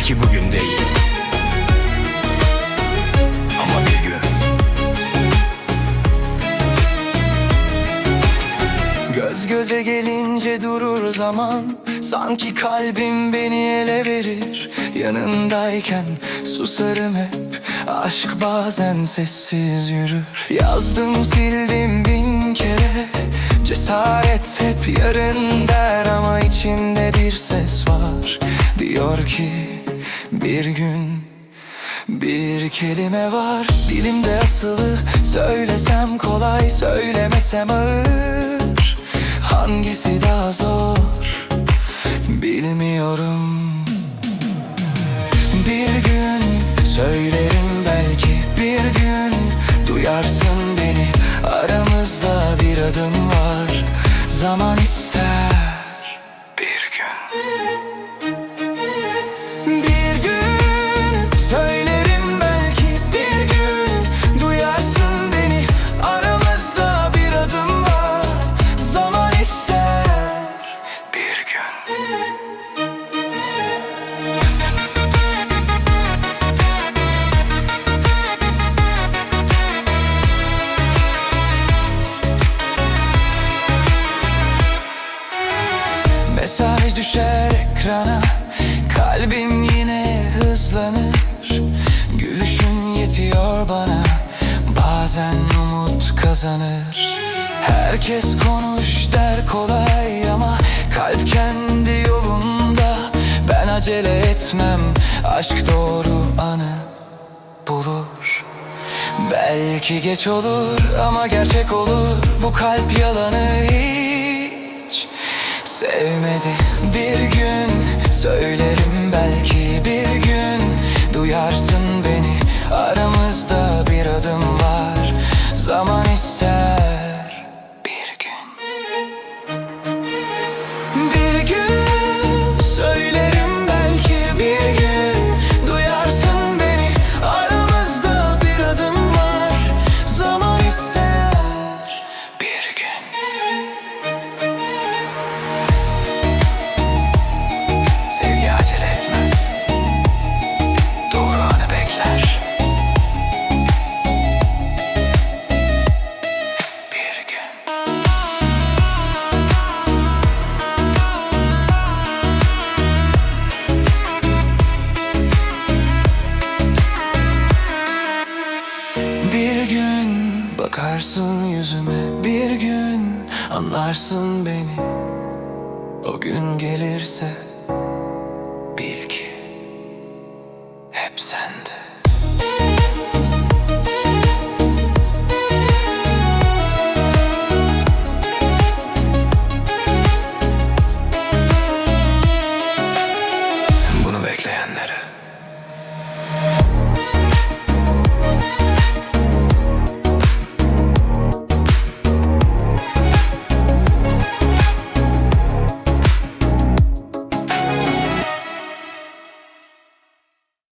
Belki bugün değil. Ama bir gün. Göz göze gelince durur zaman Sanki kalbim beni ele verir. Yanındayken susarım hep Aşk bazen sessiz yürür. Yazdım sildim bin kere Cesaret hep yarın der Ama içimde bir ses var. Diyor ki bir gün bir kelime var dilimde asılı. Söylesem kolay söylemesem ağır. Hangisi daha zor? Bilmiyorum. Bir gün söylerim belki bir gün Duyarsın beni. Aramızda bir adım var. Zaman ister Mesaj düşer ekrana. Kalbim yine hızlanır. Gülüşün yetiyor bana. Bazen umut kazanır. Herkes konuş der kolay ama Kalp kendi yolunda. Ben acele etmem Aşk doğru anı bulur. Belki geç olur ama gerçek olur. Bu kalp yalanı hiç sevmedi. Bir gün söylerim belki bir gün Duyarsın beni. Aramızda bir adım var. Zaman ister Bir gün bakarsın yüzüme Bir gün anlarsın beni. O gün gelirse Bil ki Hep sende